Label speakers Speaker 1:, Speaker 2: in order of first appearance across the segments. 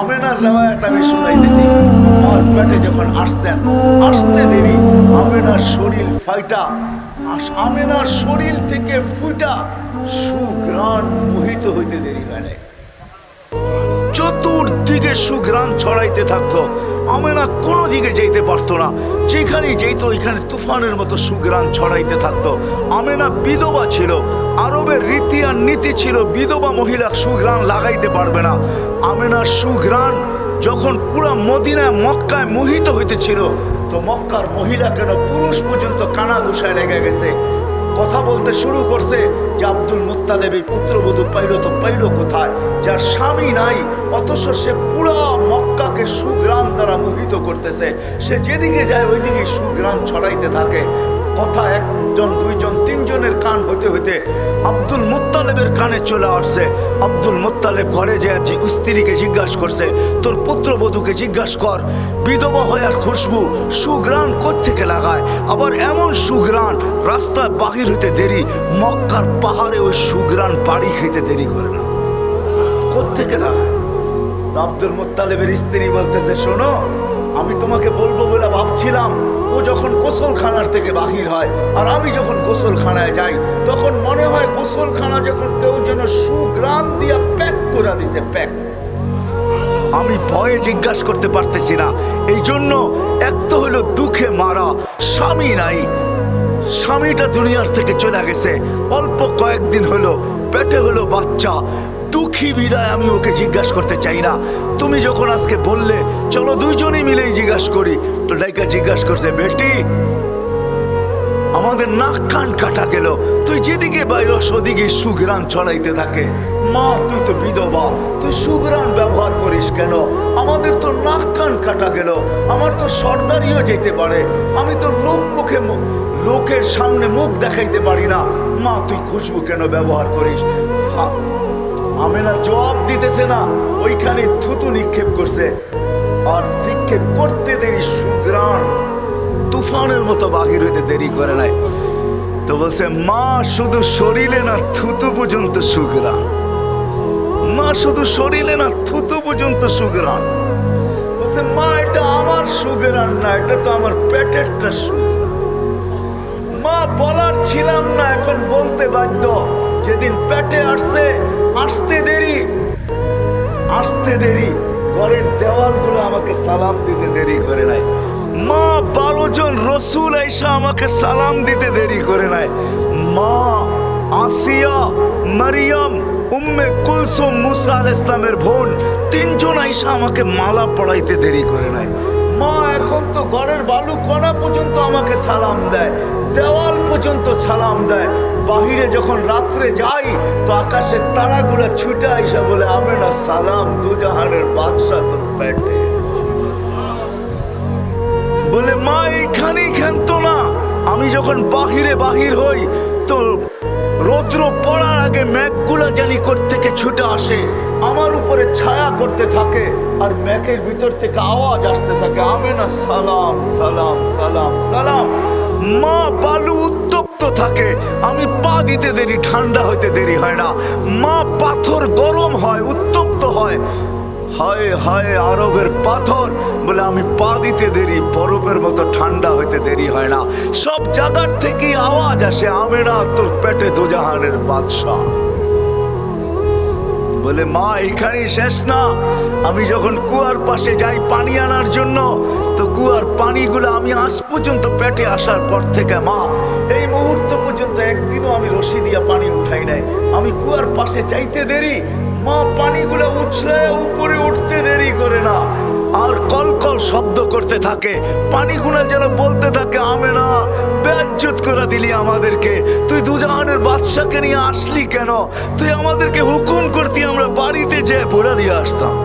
Speaker 1: আমেনার একটা আমি শুনাইতেছি। আমার পেটে যখন আসছেন, আসতে দেরি, আমেনার শরীর ফাইটা। আমেনার শরীর থেকে ফুটা সুগ্রাণ মোহিত হইতে দেরি হয় চতুর্দিকে সুঘ্রাণ ছড়াইতে থাকতো। আমেনা কোনো দিকে যেতে পারতো না। যেখানে যেত ওইখানে তুফানের মতো সুঘ্রাণ ছড়াইতে থাকতো। আমেনা বিধবা ছিল। আরবের রীতি আর নীতি ছিল, বিধবা মহিলা সুঘ্রাণ লাগাইতে পারবে না। আমেনার সুঘ্রাণ যখন পুরা মদিনায়, মক্কায় মোহিত হইতেছিল, তো মক্কার মহিলা কেন পুরুষ পর্যন্ত কানা ঘুষায় লেগে গেছে? কথা বলতে শুরু করছে যে আব্দুল মুত্তালেব এই পুত্রবধূ পাইল তো পাইল কোথায়? যার স্বামী নাই, অথচ সে পুরা মক্কাকে সুগ্রাম দ্বারা মোহিত করতেছে। সে যেদিকে যায়, ওইদিকে সুগ্রাম ছড়াইতে থাকে। কথা একজন, দুইজন তিনজনের কান হইতে হইতে আব্দুল মুত্তালেবের কানে চলে আসছে। আব্দুল মুত্তালেব ঘরে যে স্ত্রীকে জিজ্ঞাসা করছে, তোর পুত্রবধূকে জিজ্ঞাসা কর, বিধবা হয়ার খুশবু সুগ্রাণ কোত্থেকে লাগায়? আবার এমন সুগ্রাণ রাস্তায় বাহির হইতে দেরি, মক্কার পাহাড়ে ওই সুগ্রাণ বাড়ি খেতে দেরি করে না। কোত্থেকে লাগায়? আব্দুল মোত্তালেবের স্ত্রী বলতেছে, শোনো আমি তোমাকে বলব বলে ভাবছিলাম। ও যখন গোসলখানার থেকে বাহির হয়, আর আমি যখন গোসলখানায় যাই, তখন মনে হয় গোসলখানা যখন কেউ যেন সুগ্রাম দিয়া প্যাক করে দিছে, প্যাক। আমি ভয়ে জিজ্ঞাসা করতে পারতেছি না। এই জন্য এক তো হলো দুঃখে মারা, স্বামী নাই। স্বামীটা দুনিয়ার থেকে চলে গেছে। অল্প কয়েকদিন হলো, পেটে হলো বাচ্চা। দুঃখী বিদায় আমি ওকে জিজ্ঞাসা করতে চাই না। তুমি যখন আজকে বললে, চলো দুইজনেই মিলেই জিজ্ঞাসা করি, তো ডাইকা জিজ্ঞাসা করছে, বেটি, আমাদের নাক কান কাটা গেল। তুই যেদিকে বাইর সেদিকে সুগ্রাণ ছড়াইতে থাকে। মা, তুই তো বিধবা। তুই সুগ্রাণ ব্যবহার করিস কেন? আমাদের তো নাক কান কাটা গেল। আমার তো সর্দারিও যেতে পারে। আমি তো লোক মুখে লোকের সামনে মুখ দেখাইতে পারি না। মা, তুই খুশবু কেন ব্যবহার করিস? আমেনা জবাব দিতেছে না, ওইখানে থুতু নিক্ষেপ করছে। আর নিক্ষেপ করতে দেরি সুগ্রাণ তুফানের মতো বাহির হইতে দেরি করে নাই। তো বলছে, মা, শুধু শরীরে না থুতু পর্যন্ত সুগ্রাণ মা, শুধু শরীরে না থুতু পর্যন্ত সুগ্রাণ বলছে, মা, এটা আমার সুগ্রাণ না, এটা তো আমার পেটেরটা সুগ্রাণ মা, বলার ছিলাম না, এখন বলতে বাধ্য। যেদিন পেটে আসছে আসতে দেরি। আসতে দেরি। ঘরের দেওয়ালগুলো আমাকে সালাম দিতে দেরি করে নাই। মা বারো জন রসুল এসে আমাকে সালাম দিতে দেরি করে নাই। মা আসিয়া মারিয়াম, উম্মে কুলসুম মুসা আল ইসলামের বোন তিনজন আইসা আমাকে মালা পড়াইতে দেরি করে নাই। এখন তো ঘরের বালু কণা পর্যন্ত আমাকে সালাম দেয়, দেওয়াল পর্যন্ত সালাম দেয়। বাহিরে যখন রাত্রে যাই, তো আকাশের তারাগুলো ছুটে আইসা বলে আমি না সালাম দুজাহানের বাদশা তোর পেটে। বলে, মা এইখানেই খেলতো না। আমি যখন বাহিরে বাহির হই, তো রৌদ্র পড়ার আগে ম্যাকগুলা জানি থেকে ছুটে আসে। আমার উপরে ছায়া করতে থাকে আর ম্যাকের ভিতর থেকে আওয়াজ আসতে থাকে। আমি না সালাম সালাম সালাম সালাম। মা বালু উত্তপ্ত থাকে। আমি পা দিতে দেরি, ঠান্ডা হইতে দেরি হয় না। মা পাথর গরম হয়, উত্তপ্ত হয়। হায় হায়, আরবের পাথর বলে আমি পা দিতে দেরি, বরফের মতো ঠান্ডা হইতে দেরি হয় না। সব জায়গার থেকে আওয়াজ আসে আমেরা তোর পেটে দুজাহানের বাদশাহ। বলে, মা, এখানেই শেষ না। আমি যখন কুয়ার পাশে যাই পানি আনার জন্য, তো কুয়ার পানিগুলো আমি আজ পর্যন্ত পেটে আসার পর থেকে, মা, এই মুহূর্ত পর্যন্ত একদিনও আমি রশি দিয়া পানি উঠাই নাই। আমি কুয়ার পাশে চাইতে দেরি। মা, পানিগুলো উঠলে উপরে উঠতে দেরি করে না। আর কল কল শব্দ করতে থাকে। পানিগুনা যেন বলতে থাকে আমি না বেজ্জত করে দিলি আমাদেরকে। তুই দুজাহানের বাদশাকে নিয়ে আসলি কেন? তুই আমাদেরকে হুকুম করতি, আমরা বাড়িতে যেয়ে ভোরা দিয়ে আসতাম।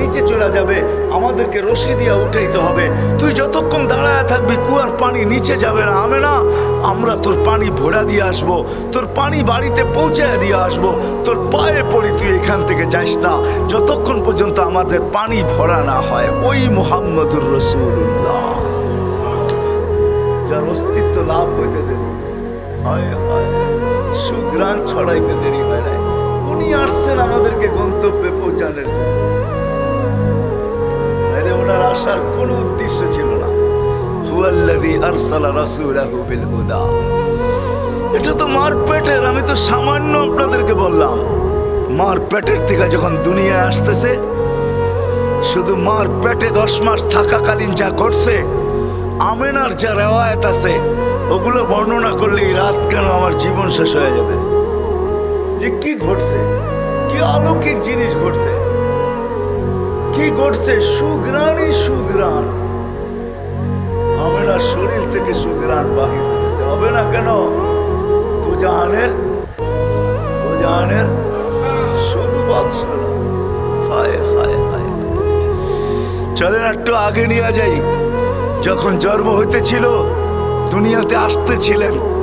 Speaker 1: নিচে চলে যাবে। আমাদেরকে রশি দিয়ে উঠাইতে হবে। তুই যতক্ষণ দাঁড়ায় থাকবি, কুয়ার পানি নিচে যাবে না। আমি না আমরা তোর পানি ভরা দিয়ে আসব। তোর পানি বাড়িতে পৌঁছায় দিয়ে আসব। তোর পায়ে পড়ি, তুই এখান থেকে যাস না। যতক্ষণ পর্যন্ত আমাদের পানি ভরা না হয়, ওই মোহাম্মদুর রসুল্লাহ যার অস্তিত্ব লাভ হইতে দেরি। হয় হয় সুগ্রাণ ছড়াইতে দেরি হয় নাই। উনি আসছেন আমাদেরকে গন্তব্যে পৌঁছানোর জন্য। ওনার আসার কোনো উদ্দেশ্য ছিল না। এটা তো আমি তো সামান্য আপনাদেরকে বললাম। থেকে যখন দুনিয়ায় আসতেছে, শুধু মার পেটে দশ মাস থাকাকালীন যা ঘটছে, আমেনার যা রেওয়ায়ত আছে, ওগুলো বর্ণনা করলেই রাত কেন আমার জীবন শেষ হয়ে যাবে? যে কি ঘটছে? কি অলৌকিক জিনিস ঘটছে? কি ঘটছে? সুগ্রাণই সুগ্রাণ হবে না শরীর থেকে সুগ্রাণ বাহির হয়েছে হবে না কেন? তুজাহানের তুজাহানের শুধু বাদশাহ হায় হায় হায়। চলেন একটু আগে নিয়ে যাই। যখন জন্ম হইতেছিল, দুনিয়াতে আসতেছিলেন।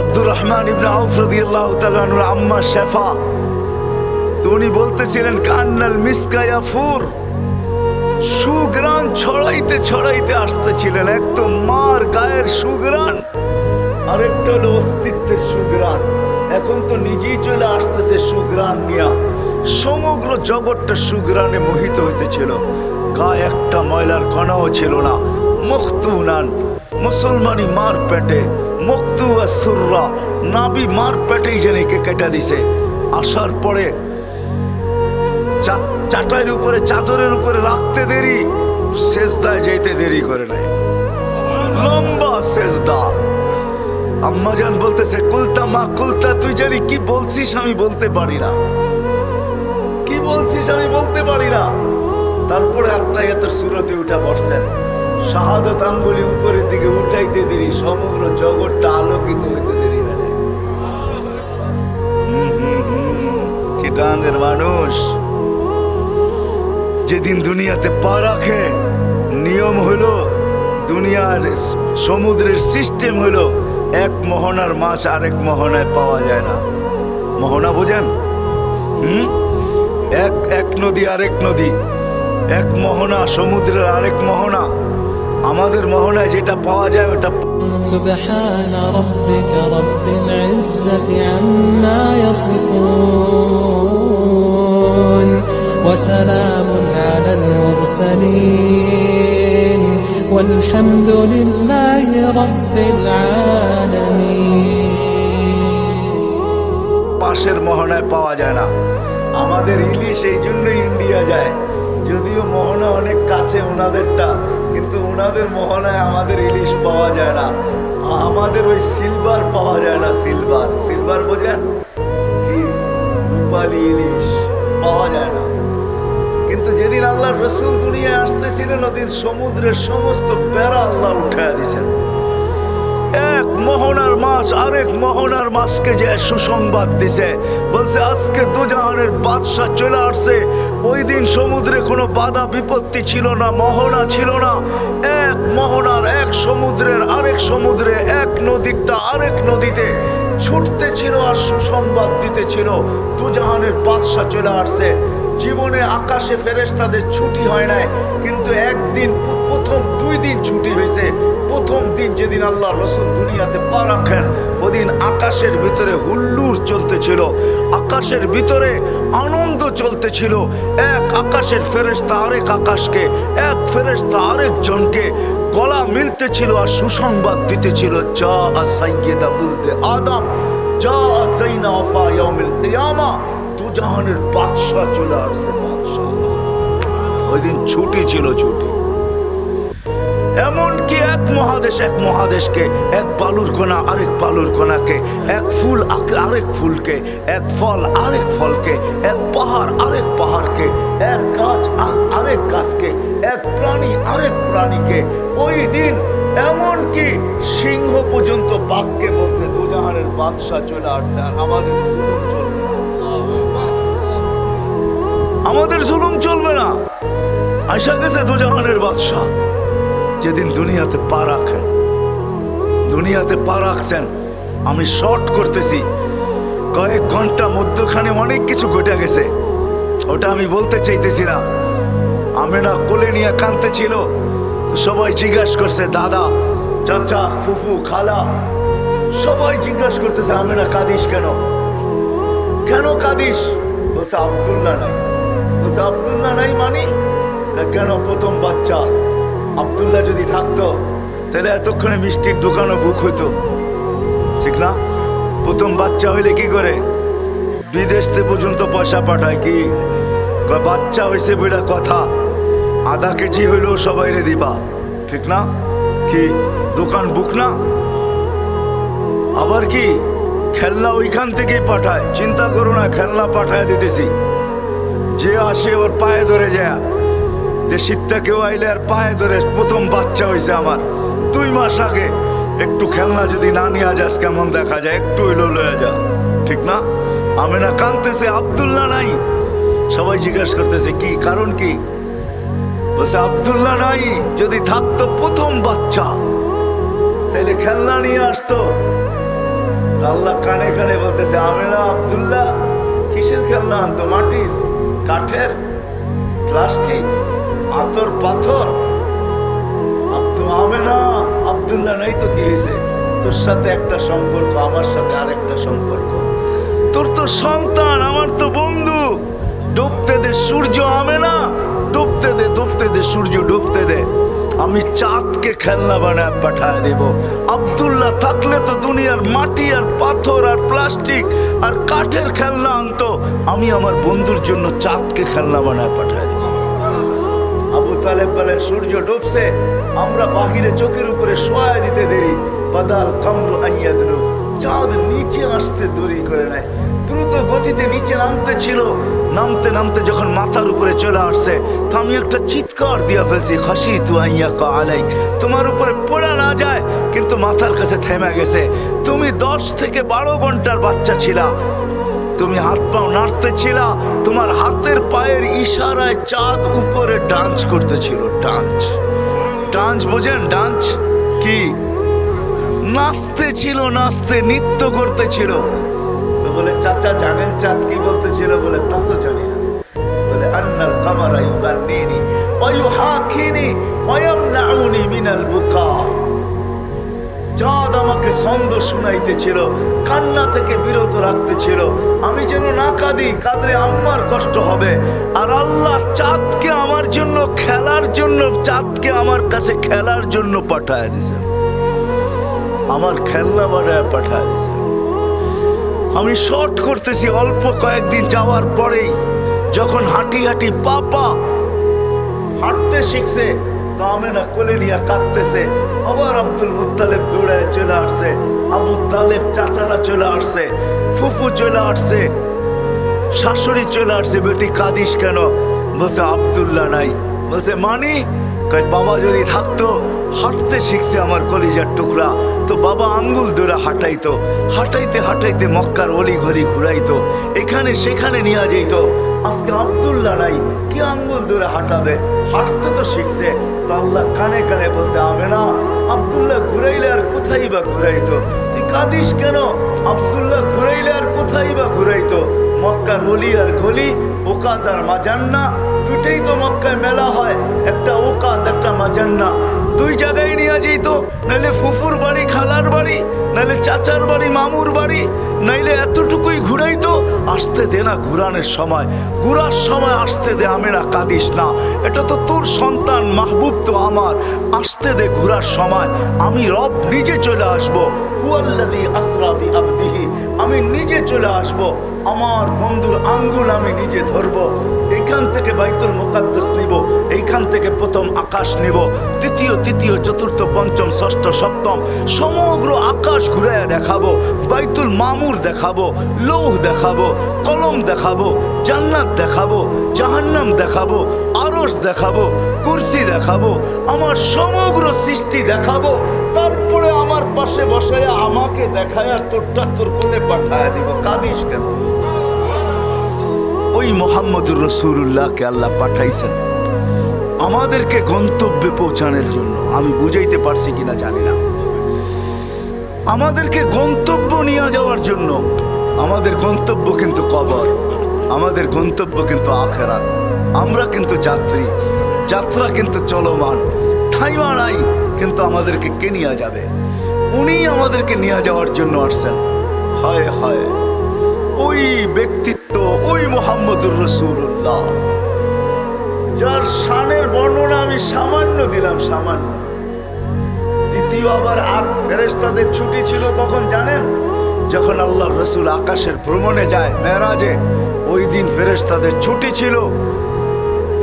Speaker 1: আব্দুর রহমান ইবনে আউফ রাদিয়াল্লাহু আম্মা শেফা, উনি বলতেছিলেন, কান্নাল মিসকা ফুর সুগ্রাণ ছড়াইতে ছড়াইতে আসতেছিলেন এক তো মার গায়ের সুগ্রাণ আরেকটা হলো অস্তিত্বের সুগ্রাণ এখন তো নিজেই চলে আসতেছে সুগ্রাণ নিয়া। সমগ্র জগৎটা সুগ্রাণে মোহিত হইতেছিল। গায়ে একটা ময়লার কণাও ছিল না। মুক্তুনান মুসলমানি মার পেটে মুক্তু সুররা নাবি মার পেটেই জানিকে কেটে দিছে। আসার পরে চাটাইয়ের উপরে, চাদরের উপরে রাখতে দেরি শেষদায় যেতে দেরি করে নাই। লম্বা শেষদা আম্মাজান বলতেছে, কুলতা মা, কুলতা, তুই জানি কি বলছিস আমি বলতে পারি না। কি বলছিস আমি বলতে পারি না? তারপরে আত্মাই এত সুরতে উঠা বসছেন। শাহাদত আঙ্গুলি উপরের দিকে উঠাইতে দেরি, সমগ্র জগৎটা আলোকিত হইতে দেরি। চিটাঙ্গের মানুষ যেদিন দুনিয়াতে পা রাখে, নিয়ম হলো দুনিয়ার সমুদ্রের সিস্টেম হলো এক মোহনার মাছ আরেক মোহনায় পাওয়া যায় না। মোহনা বোঝেন? হুম? এক এক নদী আরেক নদী, এক মোহনা সমুদ্রের আরেক মোহনা। আমাদের মোহনায় যেটা পাওয়া যায় ওটা
Speaker 2: سبحان ربك رب العزة عما يصفون وسلام على المرسلين والحمد لله رب العالمين
Speaker 1: পাশের মোহনায় পাওয়া যায় না আমাদের ইলিশ এই জন্য ইন্ডিয়া যায় যদিও মোহনা অনেক কাছে ওনাদেরটা, কিন্তু ওনাদের মোহনায় আমাদের ইলিশ পাওয়া যায় না। আমাদের ওই সিলভার পাওয়া যায় না, সিলভার। সিলভার বোঝেন? কি রূপালি ইলিশ পাওয়া যায় না। কিন্তু যেদিন আল্লাহ রসুল দুনিয়ায় আসতেছিলেন, ওদিন সমুদ্রের সমস্ত প্যারা আল্লাহ উঠায় দিছেন এক মোহনার মাছ, আরেক মোহনার মাছকে যে সুসংবাদ দিছে। বলছে, আজকে দুজাহানের বাদশাহ চলে আসছে। ওই দিন সমুদ্রে কোনো বাধা বিপত্তি ছিল না, মোহনা ছিল না। এক মোহনার, এক সমুদ্রের, আরেক সমুদ্রে, এক নদীরটা আরেক নদীতে ছুটতে ছিল আর সুসংবাদ দিতে ছিল দুজাহানের বাদশাহ চলে আসছে। জীবনে আকাশে ফেরেশতাদের ছুটি হয় নাই, কিন্তু একদিন, প্রথম দুই দিন ছুটি হয়েছে। প্রথম দিন যেদিন আল্লাহ রসুল দুনিয়াতে পা রাখেন, ওদিন আকাশের ভিতরে হুল্লুর চলতেছিল। আকাশের ভিতরে আনন্দ চলতেছিল। এক আকাশের ফেরেশতা আরেক আকাশকে, এক ফেরেশতা আরেক জনকে গলা মিলতেছিল আর সুসংবাদ দিতেছিল, যা সাইয়েদা বলতে আদম, যা সাইনা ওফা ইয়াউমিল কিয়ামা। দুজাহানের বাদশাহ চলে আসছে বাদশাহ। ওই দিন ছুটি ছিল ছুটি। এমনকি এক মহাদেশ, এক মহাদেশকে, এক বালুর কোনা আরেক বালুর কোনাকে এক ফুল আরেক ফুলকে, এক ফল আরেক ফলকে, এক পাহাড় আরেক পাহাড়কে, এক গাছ আরেক গাছকে, এক প্রাণী আরেক প্রাণীকে ওই দিন এমনকি সিংহ পর্যন্ত বাঘকে বলছে দুজাহানের বাদশাহ চলে আসছে আর আমাদের আমাদের জুলুম চলবে না। আশা গেছে দুজাহানের বাদশাহ। যেদিন দুনিয়াতে পা রাখেন, দুনিয়াতে পা রাখছেন, আমি শর্ট করতেছি। কয়েক ঘণ্টা মধ্যখানে অনেক কিছু ঘটে গেছে। ওটা আমি বলতে চাইতেছি না। আমেনা কোলে নিয়ে কাঁদতে ছিল। তো সবাই জিজ্ঞাসা করছে, দাদা, চাচা, ফুফু, খালা? সবাই জিজ্ঞাসা করতেছে, আমেনা, কাঁদিস কেন? কেন কাঁদিস? বলছে, আবদুল্লাহ নাই। বলছে আবদুল্লাহ নাই মানে? কেন প্রথম বাচ্চা? আবদুল্লাহ যদি থাকতো, তাহলে এতক্ষণে মিষ্টির দোকানও বুক হইতো। ঠিক না? প্রথম বাচ্চা হইলে কি করে? বিদেশ থেকে পর্যন্ত পয়সা পাঠায় কি? বাচ্চা হয়েছে বেড়া কথা। আধা কেজি হইলেও সবাইরে দিবা। ঠিক না? কি, দোকান বুক না? আবার কি? খেলনা ওইখান থেকেই পাঠায়। চিন্তা করো না, খেলনা পাঠায় দিতেছি। যে আসে ওর পায়ে ধরে যায়। দেশিরটা কেউ আইলে আর পায়ে ধরে প্রথম বাচ্চা হয়েছে আমার। দুই মাস আগে একটু খেলনা যদি না নিয়ে যাস কেমন দেখা যায়, একটু হইল লয়ে যা। ঠিক না? আমি না কানতেছে আবদুল্লাহ নাই। সবাই জিজ্ঞাসা করতেছে, কি, কারণ কি? বলছে, আবদুল্লাহ নাই, যদি থাকতো প্রথম বাচ্চা। তাহলে খেলনা নিয়ে আসতো। আল্লাহ কানে কানে বলতেছে আমি না আবদুল্লাহ, কিসের খেলনা আনতো? মাটির? কাঠের প্লাস্টিক, পাথর পাথর। আব্দু আমেনা, আবদুল্লাহ নাই তো কি হয়েছে? তোর সাথে একটা সম্পর্ক, আমার সাথে আরেকটা সম্পর্ক। তোর তো সন্তান, আমার তো বন্ধু। ডুবতে দে সূর্য আমে না ডুবতে দে ডুবতে দে, সূর্য ডুবতে দে। আমি চাঁদকে খেলনা বানায় পাঠায় দেব। আবদুল্লাহ থাকলে তো দুনিয়ার মাটি আর পাথর আর প্লাস্টিক আর কাঠের খেলনা আনতো। আমি আমার বন্ধুর জন্য চাঁদকে খেলনা বানায় পাঠায় দেব। আবু তালেব বলেন সূর্য ডুবছে, আমরা বাহিরে চোখের উপরে শোয়া দিতে দেরি। বাদাল কামরু আইয়া দিল চাঁদ নিচে আসতে দেরি করে নাই। দ্রুত গতিতে নিচে নামতে ছিল। নামতে নামতে যখন মাথার উপরে চলে আসছে, তো আমি একটা চিৎকার দিয়া ফেলছি খাসি তু আইয়া কা আলাই তোমার উপরে পড়ে না যায়, কিন্তু মাথার কাছে থেমে গেছে। তুমি দশ থেকে বারো ঘণ্টার বাচ্চা ছিলা। তুমি হাত পাও নাড়তেছিলা তোমার হাতের পায়ের ইশারায় চাঁদ উপরে ডান্স করতেছিল ডান্স। ডান্স বোঝেন? ডান্স কি? নাচতে ছিল, নাচতে নৃত্য করতেছিল তো বলে, চাচা জানেন চাঁদ কি বলতেছিল? বলে, তা তো জানি না। বলে, আন্নাল বুকা। চাঁদ আমাকে ছন্দ শুনাইতেছিল, কান্না থেকে বিরত রাখতেছিল। আমি যেন না কাঁদি, কাঁদলে আমার কষ্ট হবে। আর আল্লাহ চাঁদকে আমার জন্য, খেলার জন্য, চাঁদকে আমার কাছে খেলার জন্য পাঠায় দিছে আমার খেলনা বানায় পাঠায় দিছে আমি শর্ট করতেছি অল্প কয়েকদিন যাওয়ার পরেই। যখন হাঁটি হাঁটি পাপা হাঁটতে শিখছে আমেনা কোলে নিয়ে কাঁদতেছে। আবার আব্দুল মুত্তালেব দৌড়ায় চলে আসছে। আবু তালেব চাচারা চলে আসছে। ফুফু চলে আসছে। শাশুড়ি চলে আসছে। বেটি, কাঁদিস কেন? বলছে, আবদুল্লাহ নাই। বলছে, মানি? কয়, বাবা যদি থাকতো হাঁটতে শিখছে আমার কলিজার টুকরা। তো বাবা আঙ্গুল ধরে হাঁটাইতো। হাঁটাইতে হাঁটাইতে মক্কার অলি গলি ঘুরাইতো। এখানে সেখানে নিয়ে যেত আজকে আবদুল্লাহ নাই, কি আঙ্গুল ধরে হাঁটাবে? হাঁটতে তো শিখছে, তো আল্লাহ কানে কানে বলতে হবে না, আবদুল্লাহ ঘুরাইলে আর কোথায় বা ঘুরাইতো? তুই কাঁদিস কেন? আবদুল্লাহ ঘুরাইলে আর কোথায় বা ঘুরাইতো? মক্কার অলি আর গলি ওকাজ আর মাজান্না দুটেই তো মক্কায় মেলা হয়, একটা ওকাজ একটা মাজান্না। দুই জায়গায় নিয়ে যেত নাইলে ফুফুর বাড়ি, খালার বাড়ি, নাইলে চাচার বাড়ি, মামুর বাড়ি, নাইলে এতটুকুই ঘুরাইতো আসতে দে না ঘুরানের সময়। ঘুরার সময় আসতে দে, আমি না কাঁদিস না। এটা তো তোর সন্তান, মাহবুব তো আমার। আসতে দে ঘুরার সময়, আমি রব নিজে চলে আসব। বিআবদিহি আমি নিজে চলে আসব। আমার বন্ধুর আঙ্গুল আমি নিজে ধরব। এইখান থেকে বাইতুল মুকাদ্দাস নিব। এইখান থেকে প্রথম আকাশ নিব। তৃতীয় তৃতীয়, চতুর্থ, পঞ্চম, ষষ্ঠ, সপ্তম সমগ্র আকাশ ঘুরে দেখাবো। বাইতুল মামুর দেখাবো, লৌহ দেখাবো, কলম দেখাবো, জান্নাত দেখাবো, জাহান্নাম দেখাবো আরস দেখাবো, কুরসি দেখাবো, আমার সমগ্র সৃষ্টি দেখাবো, তারপরে আমার পাশে বসায় আমাকে দেখায় তোরটা তোর কোলে পাঠায় দিব, কাঁদিস কেন? ওই মোহাম্মদুর রসুল্লাহকে আল্লাহ পাঠাইছেন। আমাদেরকে গন্তব্যে পৌঁছানোর জন্য। আমি বুঝাইতে পারছি কিনা জানি না। আমাদেরকে গন্তব্য নিয়ে যাওয়ার জন্য। আমাদের গন্তব্য কিন্তু কবর, আমাদের গন্তব্য কিন্তু আখেরাত। আমরা কিন্তু যাত্রী। যাত্রা কিন্তু চলমান। থাইমা নাই কিন্তু আমাদেরকে কে নিয়ে যাবে? উনি আমাদেরকে নিয়ে যাওয়ার জন্য আসছেন। হয় হয়। ওই ব্যক্তিত্ব, ওই মোহাম্মদুর রসুল্লাহ যার শানের বর্ণনা আমি সামান্য দিলাম, সামান্য। দ্বিতীয় আবার আর ফেরেস্তাদের ছুটি ছিল কখন জানেন? যখন আল্লাহ রসুল আকাশের ভ্রমণে যায় মেরাজে ওই দিন ফেরেস্তাদের ছুটি ছিল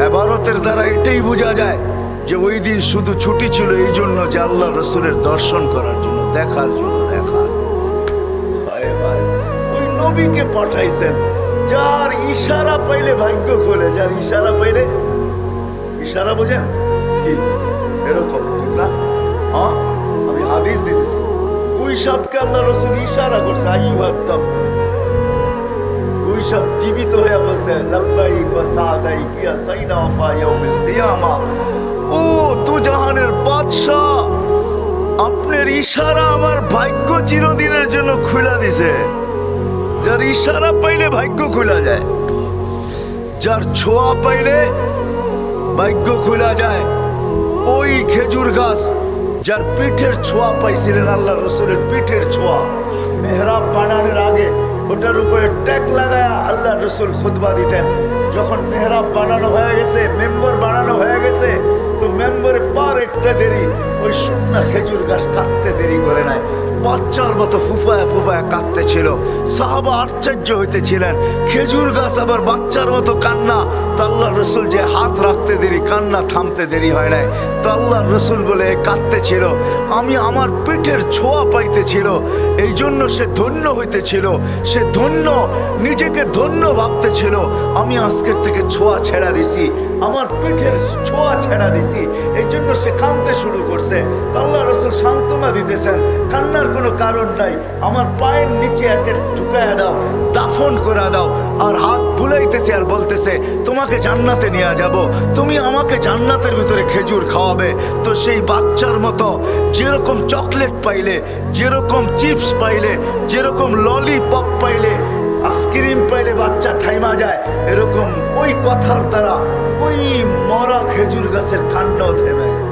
Speaker 1: এবারতের দ্বারা এটাই বোঝা যায় যে ওই দিন শুধু ছুটি ছিল এই জন্য যে আল্লাহ রসুলের দর্শন করার জন্য, দেখার জন্য, দেখার ওই নবীকে পাঠাইছেন, যার ইশারা পাইলে ভাগ্য খোলে, যার ইশারা পাইলে ইশারা বোঝেন? কি? এরকম, ঠিক না? হ্যাঁ? আমি হাদিস দিতেছি। ওই সাপকে আল্লাহ রসুল ইশারা করছে, আইয়ু একদম সাপ জীবিত হয়ে বলছে লব্বাই ওয়া সাদাই কিয়া সাইনা ওয়াফা ইয়াউমিল কিয়ামা। ও, তু জাহানের বাদশা আপনার ইশারা আমার ভাগ্য চিরদিনের জন্য খুলে দিছে। যার ইশারা পাইলে ভাগ্য খোলা যায়, যার ছোঁয়া পাইলে ভাগ্য খোলা যায়। ওই খেজুর গাছ, যার পিঠের ছোঁয়া পাইছিলেন আল্লাহ রসুলের পিঠের ছোঁয়া। মেহরাব বানানোর আগে ওটার উপরে ট্যাক লাগায় আল্লাহ রসুল খুদবা দিতেন। যখন মেহরাব বানানো হয়ে গেছে, মেম্বার বানানো হয়ে গেছে, তো মেম্বারে পার একটা দেরি, ওই শুকনা খেজুর গাছ কাটতে দেরি করে নাই। বাচ্চার মতো ফুফায় ফুফায় কাঁদতে ছিল সাহাবা আশ্চর্য হইতেছিলেন। খেজুর গাছ আবার বাচ্চার মতো কান্না। তো আল্লাহ রসুল যে হাত রাখতে দেরি, কান্না থামতে দেরি হয় নাই। তো আল্লাহ রসুল বলে কাঁদতে ছিল আমি আমার পেটের ছোঁয়া পাইতেছিল। এই জন্য সে ধন্য হইতেছিল। সে ধন্য, নিজেকে ধন্য ভাবতেছিল। আমি আজকের থেকে ছোঁয়া ছেড়া দিছি। আমার পেটের ছোঁয়া ছেড়া দিছি। এই জন্য সে কাঁদতে শুরু করছে। তাল্লা রসুল সান্ত্বনা দিতেছেন। কান্নার কোনো কারণ নাই। আমার পায়ের নিচে একে ঢুকাইয়া দাও, দাফন করে দাও, আর হাত বুলাইতেছে আর বলতেছে, তোমাকে জান্নাতে নিয়ে যাব। তুমি আমাকে জান্নাতের ভিতরে খেজুর খাওয়াবে। তো সেই বাচ্চার মতো যেরকম চকলেট পাইলে, যেরকম চিপস পাইলে, যেরকম ললিপপ পাইলে, আইসক্রিম পাইলে বাচ্চা থাইমা যায়। এরকম ওই কথার দ্বারা ওই মরা খেজুর গাছের কাণ্ড থেমে গেছে।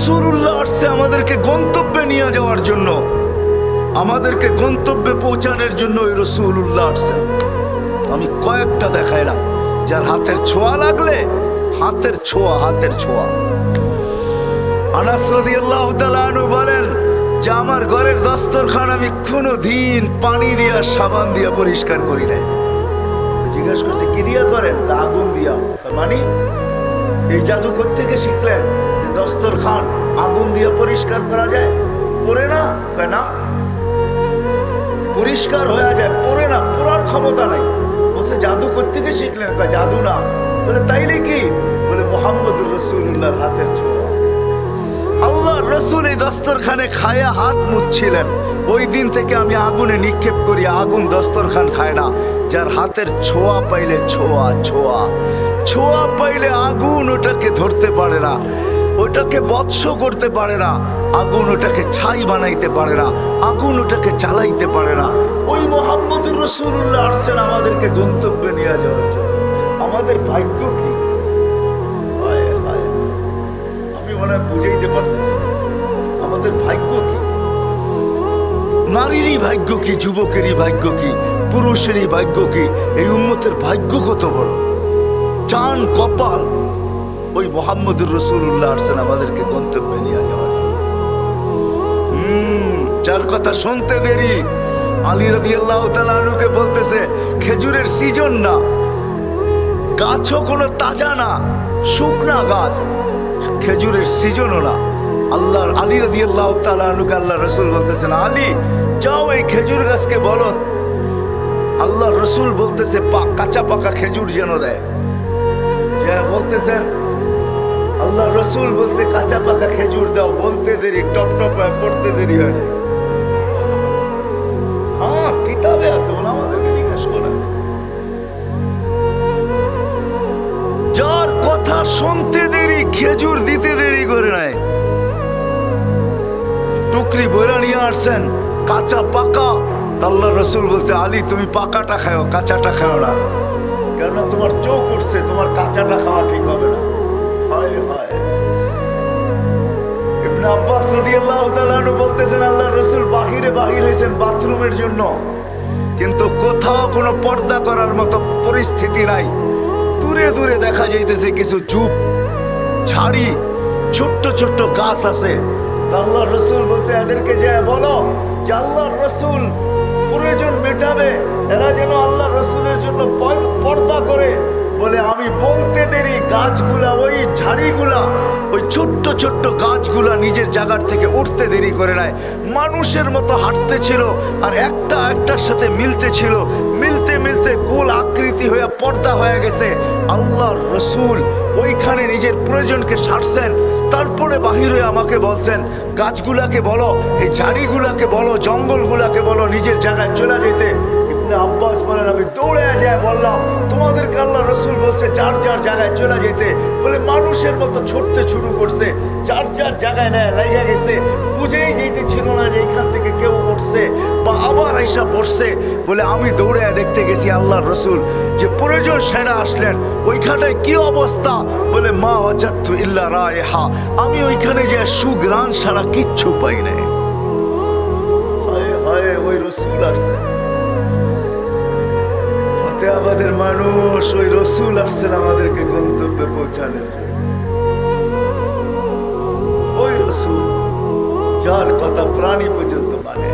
Speaker 1: রসুল্লাহ আসছে আমাদেরকে গন্তব্যে নিয়ে যাওয়ার জন্য। আমাদেরকে গন্তব্যে পৌঁছানোর জন্য ওই রসুল্লাহ আসছেন আমি কয়েকটা দেখাইলাম, যার হাতের ছোঁয়া লাগলে হাতের ছোঁয়া হাতের ছোঁয়া। আনাস রাদিয়াল্লাহু তাআলা বলেন, যে আমার ঘরের দস্তরখান আমি কোনো দিন পানি দিয়া, সাবান দিয়া পরিষ্কার করি নাই। জিজ্ঞাসা করছে, কি দিয়া করেন? আগুন দিয়া। মানে এই জাদু থেকে শিখলেন দস্তরখান আগুন দিয়ে পরিষ্কার করা যায়? পরে না? না। পরিষ্কার হয়ে যায় পরে না পুরার ক্ষমতা নাই। বলছে, জাদু থেকে শিখলেন? জাদু না। বলে, তাইলে কি? বলে মোহাম্মদ রসুল্লাহর হাতের ছোঁয়া। আল্লাহ রসুল এই দস্তরখানে খায়া হাত মুচ্ছিলেন ওই দিন থেকে আমি আগুনে নিক্ষেপ করি, আগুন দস্তরখান খায় না। যার হাতের ছোঁয়া পাইলে ছোঁয়া ছোঁয়া। ছোঁয়া পাইলে আগুন ওটাকে ধরতে পারে না। ওটাকে বৎস করতে পারে না। আগুন ওটাকে ছাই বানাইতে পারে না। আগুন ওটাকে চালাইতে পারে না। ওই মোহাম্মদুর রসুল্লাহ আসছেন আমাদেরকে গন্তব্যে নিয়ে যাওয়ার জন্য। আমাদের ভাগ্য কি? আমি মনে হয় বুঝাইতে পারতেছি আমাদের ভাগ্য কি? নারীরই ভাগ্য কি? যুবকেরই ভাগ্য কি? পুরুষেরই ভাগ্য কি? এই উম্মতের ভাগ্য কত বড়? চান কপাল ওই মোহাম্মদুর রসুল্লাহ আসছেন আমাদেরকে গন্তব্যে নিয়ে যাওয়ার হুম, যার কথা শুনতে দেরি। আলী রাদি আল্লাহ তালুকে বলতেছে খেজুরের সিজন না গাছও কোনো তাজা না শুকনা গাছ খেজুরের সিজনও না। আল্লাহর আলী রাদি আল্লাহ তালুকে আল্লাহ রসুল বলতেছেন আলী যাও এই খেজুর গাছকে বলো। আল্লাহ রসুল বলতেছে কাঁচা পাকা খেজুর যেন দেয়। বলতেছেন আল্লাহ রসুল বলছে কাঁচা পাকা খেজুর দাও বলতে দেরি টপ টপ হয়, পড়তে দেরি হয়। হ্যাঁ কিতাবে আছে বলে আমাদেরকে জিজ্ঞেস করেন। যার কথা শুনতে দেরি খেজুর দিতে দেরি করে নাই। টুকরি বইরা নিয়ে আসছেন কাঁচা পাকা। আল্লাহ রসুল বলছে আলী তুমি পাকাটা খাও কাঁচাটা খাও না। কেননা তোমার চোখ উঠছে তোমার কাঁচাটা খাওয়া ঠিক হবে না। বলতেছেন আল্লাহ রসুল বাহিরে বাহির বাথরুমের জন্য। কিন্তু কোথাও কোনো পর্দা করার মতো পরিস্থিতি নাই। দূরে দূরে দেখা যাইতেছে কিছু চুপ ঝাড়ি, ছোট্ট ছোট্ট গাছ আছে। আল্লাহ রসুল বলছে, এদেরকে যে বলো যে আল্লাহ রসুল প্রয়োজন মেটাবে, এরা যেন আল্লাহ রসুলের জন্য পর্দা করে বলে আমি বলতে দেরি, গাছগুলা, ওই ঝাড়িগুলা, ওই ছোট্ট ছোট্ট গাছগুলা নিজের জায়গার থেকে উঠতে দেরি করে নেয় মানুষের মতো হাঁটতে ছিল আর একটা একটার সাথে মিলতে ছিল। মিলতে মিলতে গোল আকৃতি হয়ে পর্দা হয়ে গেছে। আল্লাহর রসুল ওইখানে নিজের প্রয়োজনকে সারছেন। তারপরে বাহির হয়ে আমাকে বলছেন, গাছগুলাকে বলো, এই ঝাড়িগুলাকে বলো, জঙ্গলগুলাকে বলো, নিজের জায়গায় চলে যেতে। ইবনে আব্বাস বলেন, আমি দৌড়ে যায় বললাম, তোমাদেরকে আল্লাহ রসুল বলছে, যার যার জায়গায় চলে যেতে। বলে মানুষের মতো ছুটতে শুরু করছে, যার যার জায়গায় নেয় লাইগা গেছে, বুঝেই যেতে ছিল না যে এখান থেকে কেউ উঠছে বা আবার আইসা পড়ছে বলে, আমি দৌড়ে দেখতে গেছি আল্লাহর রসুল, যে প্রয়োজন সেনা আসলেন, ওইখানটায় কি অবস্থা? বলে, মা অজাত্তু ইল্লা রায় হা আমি ওইখানে যে সুগ্রাণ সারা কিচ্ছু পাই নাই। হায় হায়, ওই রসুল আসছে। ফতেহাবাদের মানুষ, ওই রসুল আসছেন আমাদেরকে গন্তব্যে পৌঁছানোর ওই রসুল যার কথা প্রাণী পর্যন্ত মানে।